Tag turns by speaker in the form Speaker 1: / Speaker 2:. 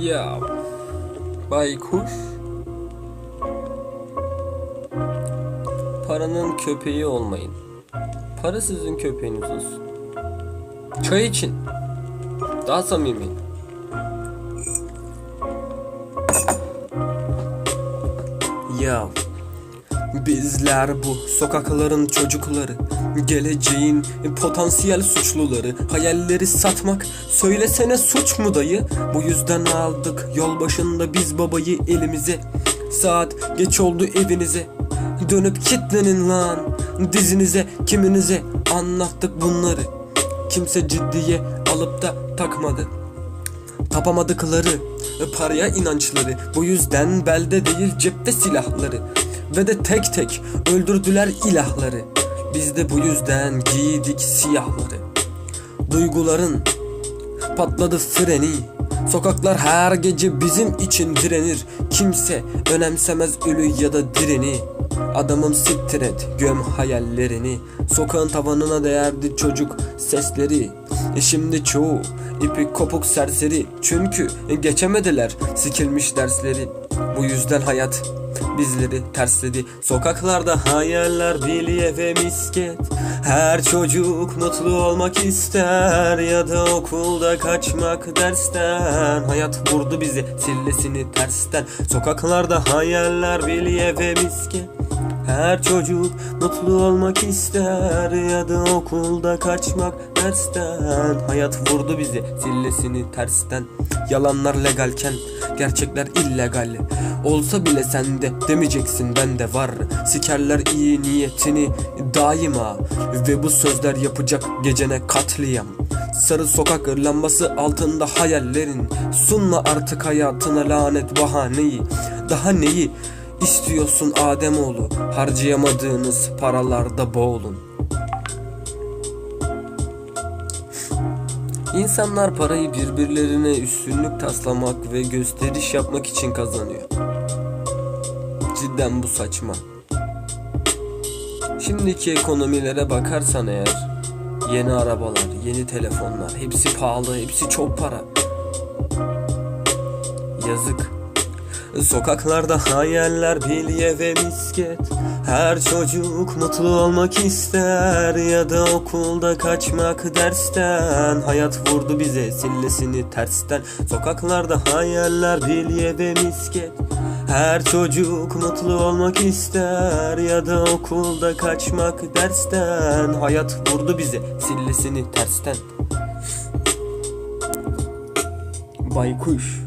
Speaker 1: Ya baykuş paranın köpeği olmayın. Para sizin köpeğiniz olsun. Çay için. Daha samimi. Ya Bizler bu sokakların çocukları Geleceğin potansiyel suçluları. Hayalleri satmak söylesene suç mu dayı? Bu yüzden aldık yol başında biz babayı elimize. Saat geç oldu evinize Dönüp kitlenin lan dizinize kiminize anlattık bunları. Kimse ciddiye alıp da takmadı. Tapamadıkları paraya inançları. Bu yüzden belde değil cepte silahları Ve de tek tek öldürdüler ilahları. Biz de bu yüzden giydik siyahları. Duyguların patladı freni. Sokaklar her gece bizim için direnir. Kimse önemsemez ölü ya da direni Adamım siktir et göm hayallerini. Sokağın tavanına değerdi çocuk sesleri. E Şimdi çoğu ipi kopuk serseri. Çünkü geçemediler sikilmiş dersleri. Bu yüzden hayat bizleri tersledi. Sokaklarda hayaller bilye ve misket. Her çocuk mutlu olmak ister Ya da okulda kaçmak dersten. Hayat vurdu bizi sillesini tersten. Sokaklarda hayaller bilye ve misket her çocuk mutlu olmak ister ya da okulda kaçmak dersten. Hayat vurdu bizi sillesini tersten. Yalanlar legalken gerçekler illegal. Olsa bile sende demeyeceksin bende var. Sikerler iyi niyetini daima Ve bu sözler yapacak gecene katliam. Sarı sokak lambası altında hayallerin. Sunma artık hayatına lanet bahaneyi. Daha neyi İstiyorsun Ademoğlu harcayamadığınız paralarda boğulun. İnsanlar parayı birbirlerine üstünlük taslamak ve gösteriş yapmak için kazanıyor. Cidden bu saçma. Şimdiki ekonomilere bakarsan eğer yeni arabalar, yeni telefonlar hepsi pahalı, hepsi çok para. Yazık. Sokaklarda hayaller bilye ve misket. Her çocuk mutlu olmak ister Ya da okulda kaçmak dersten. Hayat vurdu bize sillesini tersten. Sokaklarda hayaller bilye ve misket. Her çocuk mutlu olmak ister ya da okulda kaçmak dersten. Hayat vurdu bize sillesini tersten. Baykuş